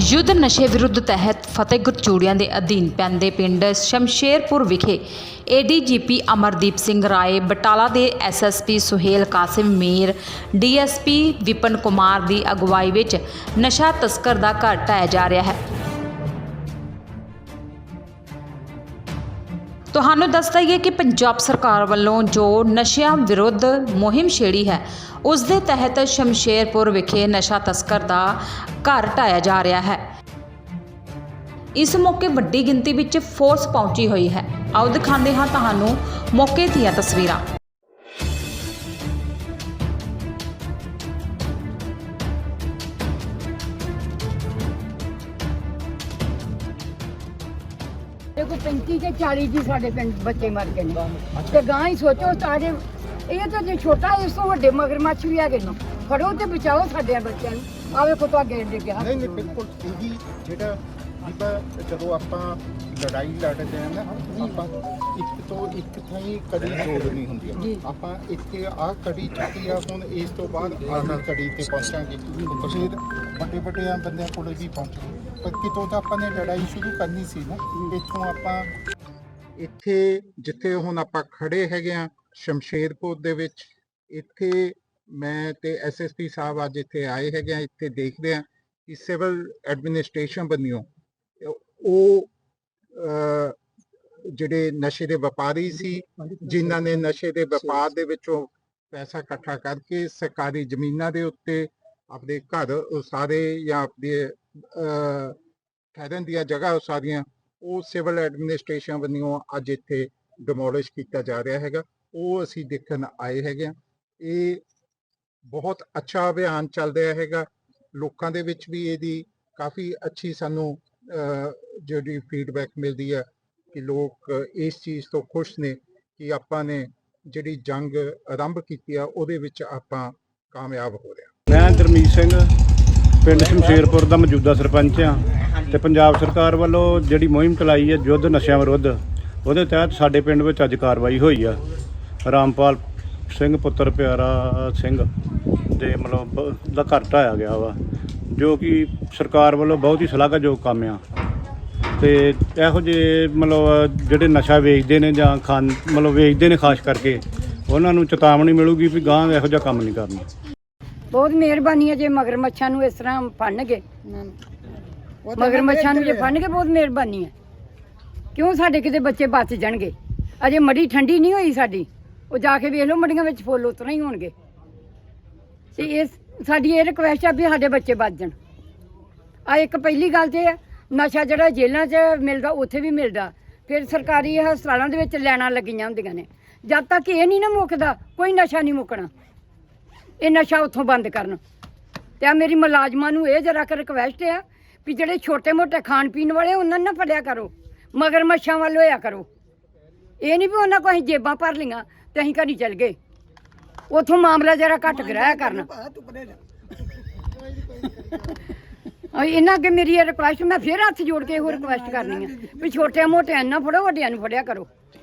ਯੁੱਧ ਨਸ਼ੇ ਵਿਰੁੱਧ ਤਹਿਤ ਫਤਿਹਗੁਰ ਚੂੜੀਆਂ ਦੇ ਅਧੀਨ ਪੈਂਦੇ ਪਿੰਡ ਸ਼ਮਸ਼ੇਰਪੁਰ ਵਿਖੇ ਏਡੀਜੀਪੀ ਅਮਰਦੀਪ ਸਿੰਘ ਰਾਏ, ਬਟਾਲਾ ਦੇ ਐਸਐਸਪੀ ਸੁਹੇਲ ਕਾਸਿਮ ਮੀਰ ਡੀਐਸਪੀ ਵਿਪਨ ਕੁਮਾਰ ਦੀ ਅਗਵਾਈ ਵਿੱਚ ਨਸ਼ਾ ਤਸਕਰ ਦਾ ਘਰ ਢਾਇਆ ਜਾ ਰਿਹਾ ਹੈ। ਤੁਹਾਨੂੰ ਦੱਸ ਦਈਏ ਕਿ ਪੰਜਾਬ ਸਰਕਾਰ ਵੱਲੋਂ ਜੋ ਨਸ਼ਿਆਂ ਵਿਰੁੱਧ ਮੁਹਿੰਮ ਛੇੜੀ ਹੈ, ਉਸ ਦੇ ਤਹਿਤ ਸ਼ਮਸ਼ੇਰਪੁਰ ਵਿਖੇ ਨਸ਼ਾ ਤਸਕਰ ਦਾ ਘਰ ਢਾਇਆ ਜਾ ਰਿਹਾ ਹੈ। ਇਸ ਮੌਕੇ ਵੱਡੀ ਗਿਣਤੀ ਵਿੱਚ ਫੋਰਸ ਪਹੁੰਚੀ ਹੋਈ ਹੈ। ਆਓ ਦਿਖਾਉਂਦੇ ਹਾਂ ਤੁਹਾਨੂੰ ਮੌਕੇ ਦੀਆਂ ਤਸਵੀਰਾਂ। ਤੇ ਕੋਈ 35 ਤੇ 40 ਜੀ ਸਾਡੇ ਪਿੰਡ ਬੱਚੇ ਮਰ ਗਏ ਨੇ। ਤੇ ਗਾਂ ਹੀ ਸੋਚੋ ਸਾਰੇ ਇਹ ਤਾਂ ਜੇ ਛੋਟਾ ਇਸ ਤੋਂ ਵੱਡੇ ਮਗਰਮੱਛ ਵੀ ਹੈਗੇ ਨੇ। ਫੜੋ ਤੇ ਬਚਾਓ ਸਾਡੇ ਬੱਚਿਆਂ ਨੂੰ। ਆਵੇ ਕੋ ਤਾਂ ਗੇੜ ਡਿੱਗਿਆ ਨਹੀਂ ਨਹੀਂ ਬਿਲਕੁਲ ਇਹੀ ਜਿਹੜਾ ਜਿੱਦਾਂ ਜਦੋਂ ਆਪਾਂ ਲੜਾਈ ਲੜਦੇ ਆ ਨਾ ਆਪਾਂ ਇੱਕ ਤੋਂ ਇੱਕ ਥਾਈ ਕੜੀ ਜੋੜਨੀ ਹੁੰਦੀ। ਆ ਆਪਾਂ ਇੱਥੇ ਆਹ ਕੜੀ ਚੱਕੀ ਆ ਹੁਣ ਇਸ ਤੋਂ ਬਾਅਦ ਆਹ ਕੜੀ ਤੇ ਪਹੁੰਚਾਂਗੇ। ਤੁਸੀਂ ਵੱਡੇ ਵੱਡੇ ਬੰਦਿਆਂ ਕੋਲੇ ਵੀ ਪਹੁੰਚੇ। ਪਰ ਕਿਤੋਂ ਤਾਂ ਆਪਾਂ ਨੇ ਲੜਾਈ ਸ਼ੁਰੂ ਕਰਨੀ ਸੀ ਨਾ ਇੱਥੋਂ ਆਪਾਂ ਇੱਥੇ ਜਿੱਥੇ ਹੁਣ ਆਪਾਂ ਖੜੇ ਹੈਗੇ ਆ ਸ਼ਮਸ਼ੇਰਪੁਰ ਦੇ ਵਿੱਚ ਇੱਥੇ ਮੈਂ ਤੇ ਐਸਐਸਪੀ ਸਾਹਿਬ ਅੱਜ ਇੱਥੇ ਆਏ ਹੈਗੇ ਆ ਇੱਥੇ ਦੇਖਦੇ ਆ ਕਿ ਸਿਵਲ ਐਡਮਿਨਿਸਟ੍ਰੇਸ਼ਨ ਬੰਨਿਓ ਉਹ ਜਿਹੜੇ ਨਸ਼ੇ ਦੇ ਵਪਾਰੀ ਸੀ ਜਿਨ੍ਹਾਂ ਨੇ ਨਸ਼ੇ ਦੇ ਵਪਾਰ ਦੇ ਵਿੱਚੋਂ ਪੈਸਾ ਇਕੱਠਾ ਕਰਕੇ ਸਰਕਾਰੀ ਜ਼ਮੀਨਾਂ ਦੇ ਉੱਤੇ ਆਪਣੇ ਘਰ ਉਸਾਰੇ ਜਾਂ ਆਪਣੇ ਠਹਿਰਨ ਦੀਆਂ ਜਗ੍ਹਾ ਉਸਾਰੀਆਂ ਉਹ ਸਿਵਲ ਐਡਮਿਨਿਸਟ੍ਰੇਸ਼ਨ ਵੱਲੋਂ ਅੱਜ ਇੱਥੇ ਡਿਮੋਲਿਸ਼ ਕੀਤਾ ਜਾ ਰਿਹਾ ਹੈਗਾ। ਉਹ ਅਸੀਂ ਦੇਖਣ ਆਏ ਹੈਗੇ ਆ ਇਹ ਬਹੁਤ ਅੱਛਾ ਅਭਿਆਨ ਚੱਲ ਰਿਹਾ ਹੈਗਾ। ਲੋਕਾਂ ਦੇ ਵਿੱਚ ਵੀ ਇਹਦੀ ਕਾਫੀ ਅੱਛੀ ਸਾਨੂੰ ਜਿਹੜੀ ਫੀਡਬੈਕ ਮਿਲਦੀ ਹੈ ਕਿ ਲੋਕ ਇਸ ਚੀਜ਼ ਤੋਂ ਖੁਸ਼ ਨੇ ਕਿ ਆਪਾਂ ਨੇ ਜਿਹੜੀ ਜੰਗ ਆਰੰਭ ਕੀਤੀ ਆ, ਉਹਦੇ ਵਿੱਚ ਆਪਾਂ ਕਾਮਯਾਬ ਹੋ ਰਹੇ ਹਾਂ। ਮੈਂ ਗੁਰਮੀਤ ਸਿੰਘ ਪਿੰਡ ਸ਼ਮਸ਼ੇਰਪੁਰ ਦਾ ਮੌਜੂਦਾ ਸਰਪੰਚ ਆ ਤੇ ਪੰਜਾਬ ਸਰਕਾਰ ਵੱਲੋਂ ਜਿਹੜੀ ਮੁਹਿੰਮ ਚਲਾਈ ਹੈ ਯੁੱਧ ਨਸ਼ਿਆਂ ਵਿਰੁੱਧ, ਉਹਦੇ ਤਹਿਤ ਸਾਡੇ ਪਿੰਡ ਵਿੱਚ ਅੱਜ ਕਾਰਵਾਈ ਹੋਈ ਆ। ਰਾਮਪਾਲ ਸਿੰਘ, ਪੁੱਤਰ ਪਿਆਰਾ ਸਿੰਘ ਦੇ ਮਤਲਬ ਬ- ਦਾ ਘਰ ਢਾਇਆ ਗਿਆ ਵਾ, ਜੋ ਕਿ ਸਰਕਾਰ ਵੱਲੋਂ ਬਹੁਤ ਹੀ ਸ਼ਲਾਘਾਯੋਗ ਕੰਮ ਆ। ਤੇ ਇਹੋ ਜਿਹੇ ਮਤਲਬ ਜਿਹੜੇ ਨਸ਼ਾ ਵੇਚਦੇ ਨੇ ਜਾਂ ਖਾਨ, ਮਤਲਬ ਵੇਚਦੇ ਨੇ ਖਾਸ ਕਰਕੇ, ਉਹਨਾਂ ਨੂੰ ਚੇਤਾਵਨੀ ਮਿਲੂਗੀ ਵੀ ਗਾਂ ਇਹੋ ਜਿਹਾ ਕੰਮ ਨਹੀਂ ਕਰਨਾ। ਬਹੁਤ ਮਿਹਰਬਾਨੀ ਹੈ ਜੇ ਮਗਰਮੱਛਾਂ ਨੂੰ ਇਸ ਤਰ੍ਹਾਂ ਫੜਨਗੇ ਮਗਰਮੱਛਾਂ ਨੂੰ ਜੇ ਫੜਨਗੇ ਬਹੁਤ ਮਿਹਰਬਾਨੀ ਹੈ। ਕਿਉਂ ਸਾਡੇ ਕਿਤੇ ਬੱਚੇ ਬਚ ਜਾਣਗੇ? ਅਜੇ ਮੜੀ ਠੰਡੀ ਨਹੀਂ ਹੋਈ ਸਾਡੀ। ਉਹ ਜਾ ਕੇ ਵੇਖ ਲਓ ਮੜੀਆਂ ਵਿੱਚ ਫੁੱਲ ਉਤਰਾ ਹੀ ਹੋਣਗੇ। ਤੇ ਇਸ ਸਾਡੀ ਇਹ ਰਿਕਵੈਸਟ ਆ ਵੀ ਸਾਡੇ ਬੱਚੇ ਬਚ ਜਾਣ। ਆ ਇੱਕ ਪਹਿਲੀ ਗੱਲ ਤੇ ਨਸ਼ਾ ਜਿਹੜਾ ਜੇਲ੍ਹਾਂ 'ਚ ਮਿਲਦਾ ਉੱਥੇ ਵੀ ਮਿਲਦਾ। ਫਿਰ ਸਰਕਾਰੀ ਹਸਪਤਾਲਾਂ ਦੇ ਵਿੱਚ ਲੈਣਾ ਲੱਗੀਆਂ ਹੁੰਦੀਆਂ ਨੇ। ਜਦ ਤੱਕ ਇਹ ਨਹੀਂ ਨਾ ਮੁੱਕਦਾ ਕੋਈ ਨਸ਼ਾ ਨਹੀਂ ਮੁੱਕਣਾ। ਇਹ ਨਸ਼ਾ ਉੱਥੋਂ ਬੰਦ ਕਰਨ। ਤੇ ਆ ਮੇਰੀ ਮੁਲਾਜ਼ਮਾਂ ਨੂੰ ਇਹ ਜਰਾ ਕਰ ਰਿਕਵੈਸਟ ਆ ਵੀ ਜਿਹੜੇ ਛੋਟੇ ਮੋਟੇ ਖਾਣ ਪੀਣ ਵਾਲੇ ਉਹਨਾਂ ਨੂੰ ਨਾ ਫੜਿਆ ਕਰੋ। ਮਗਰ ਮੱਛਾਂ ਵੱਲ ਹੋਇਆ ਕਰੋ। ਇਹ ਨਹੀਂ ਵੀ ਉਹਨਾਂ ਕੋਲ ਅਸੀਂ ਜੇਬਾਂ ਭਰ ਲਈਆਂ ਤੇ ਅਸੀਂ ਘਰੀ ਚੱਲ ਗਏ। ਉਥੋਂ ਮਾਮਲਾ ਜਰਾ ਘੱਟ ਕਰਾਇਆ ਕਰਨ। ਆ ਇਹਨਾਂ ਅੱਗੇ ਮੇਰੀ ਇਹ ਰਿਕੁਐਸਟ ਮੈਂ ਫਿਰ ਹੱਥ ਜੋੜ ਕੇ ਇਹੋ ਰਿਕੁਐਸਟ ਕਰਨੀ ਆ ਵੀ ਛੋਟੇ ਮੋਟੇ ਨਾ ਫੜੋ ਵੱਡਿਆਂ ਨੂੰ ਫੜਿਆ ਕਰੋ।